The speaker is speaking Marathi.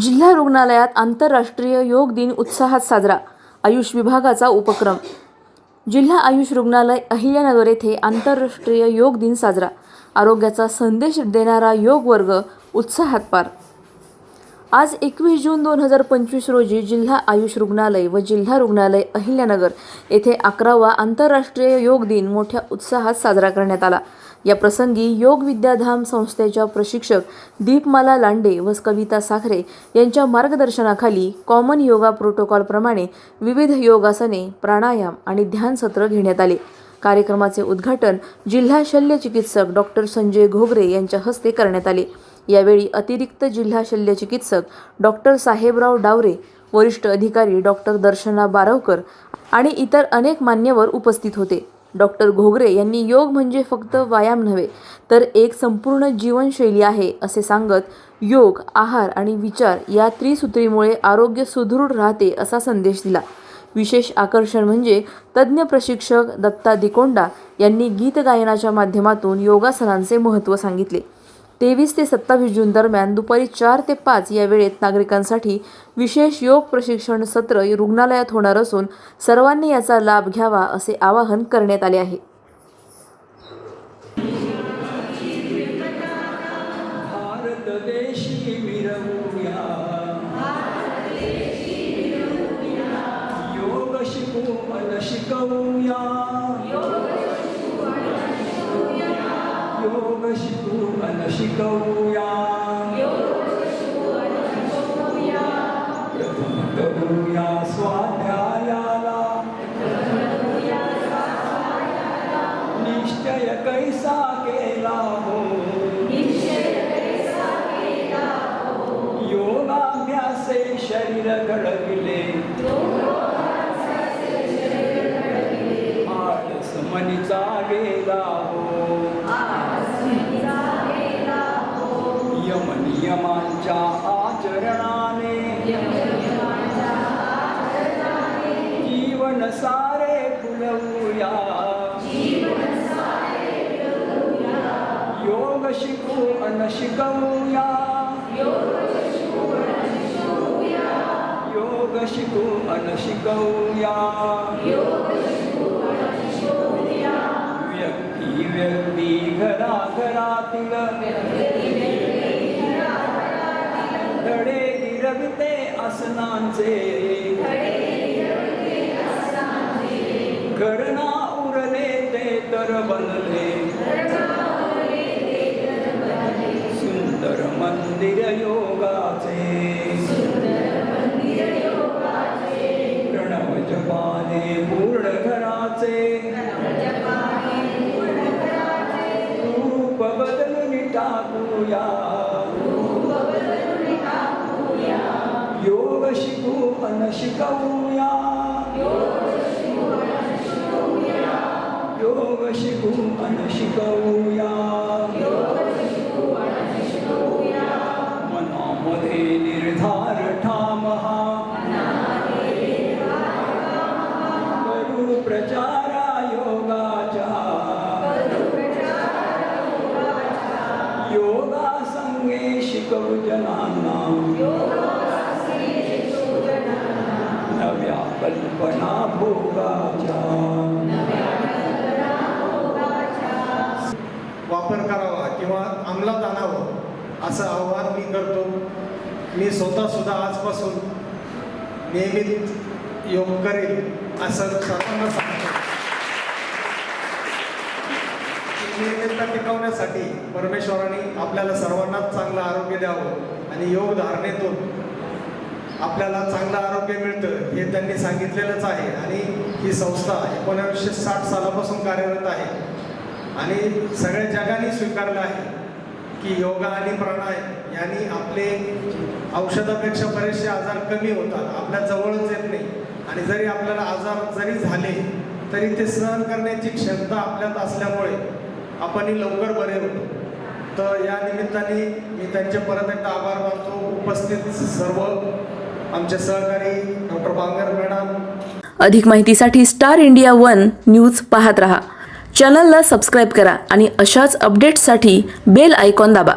जिल्हा रुग्णालयात आंतरराष्ट्रीय योग दिन उत्साहात साजरा. आयुष विभागाचा उपक्रम. जिल्हा आयुष रुग्णालय अहिल्यानगर येथे आंतरराष्ट्रीय योग दिन साजरा. आरोग्याचा संदेश देणारा योग वर्ग उत्साहात पार. आज एकवीस जून दोन हजार पंचवीस रोजी जिल्हा आयुष रुग्णालय व जिल्हा रुग्णालय अहिल्यानगर येथे अकरावा आंतरराष्ट्रीय योग दिन मोठ्या उत्साहात साजरा करण्यात आला. या प्रसंगी योग विद्याधाम संस्थेच्या प्रशिक्षक दीपमाला लांडे व कविता साखरे यांच्या मार्गदर्शनाखाली कॉमन योगा प्रोटोकॉलप्रमाणे विविध योगासने प्राणायाम आणि ध्यान सत्र घेण्यात आले. कार्यक्रमाचे उद्घाटन जिल्हा शल्य चिकित्सक डॉक्टर संजय घोगरे यांच्या हस्ते करण्यात आले. यावेळी अतिरिक्त जिल्हा शल्य चिकित्सक डॉक्टर साहेबराव डावरे वरिष्ठ अधिकारी डॉक्टर दर्शना बारवकर आणि इतर अनेक मान्यवर उपस्थित होते. डॉक्टर घोगरे यांनी योग म्हणजे फक्त व्यायाम नव्हे तर एक संपूर्ण जीवनशैली आहे असे सांगत योग आहार आणि विचार या त्रिसूत्रीमुळे आरोग्य सुदृढ राहते असा संदेश दिला. विशेष आकर्षण म्हणजे तज्ज्ञ प्रशिक्षक दत्ता दिकोंडा यांनी गीत गायनाच्या माध्यमातून योगासनांचे महत्त्व सांगितले. तेवीस ते सत्तावीस जून दरम्यान दुपारी चार ते पाच या वेळेत नागरिकांसाठी विशेष योग प्रशिक्षण सत्र रुग्णालयात होणार असून सर्वांनी याचा लाभ घ्यावा असे आवाहन करण्यात आले आहे. शिकवूया. शिकवूया प्रथम करूया स्वाध्यायाला निश्चय कैसा केला हो योगाभ्यासे शरीर घडविले आळस मनीचा गेला आचरणाने जीवन सारे फुलवूया योग शिकू अन शिकवूया. योग शिकू अन शिकवूया. आसनांचे करणा उरले ते तर बनले. सुंदर मंदिर योगाचे. प्रणव जपाने पूर्ण घराचे. रूप बदलून टाकूया. योग शिकू अन शिकवूया योग शिकू अन शिकवूया मनामध्ये निर्धार ठाम हा करू प्रचारा योगाच्या योगा संगे कल्पना भोगाच्या वापर करावा किंवा अंमलात आणावं असं आव्हान मी करतो. मी स्वतः सुद्धा आजपासून नियमित योग करेल असं सर्वांना सांगतो. नियमितता टिकवण्यासाठी परमेश्वराने आपल्याला सर्वांनाच चांगलं आरोग्य द्यावं आणि योग धारणेतून आपल्याला चांगलं आरोग्य मिळतं हे त्यांनी सांगितलेलंच आहे. आणि ही संस्था एकोणावीसशे साठ सालापासून कार्यरत आहे. आणि सगळ्या जगाने स्वीकारलं आहे की योगा आणि प्राणायाम यांनी आपले औषधापेक्षा बरेचसे आजार कमी होतात आपल्या जवळच येत नाही. आणि जरी आपल्याला आजार जरी झाले तरी ते सहन करण्याची क्षमता आपल्यात असल्यामुळे आपणही लवकर बरे होतो. तर या निमित्ताने मी त्यांचे परत एकदा आभार मानतो. उपस्थित सर्व आमचे सहकारी डॉक्टर बांगर मॅडम. अधिक माहितीसाठी स्टार इंडिया वन न्यूज पाहत रहा. चॅनलला सबस्क्राईब करा आणि अशाच अपडेट्ससाठी बेल आयकॉन दाबा.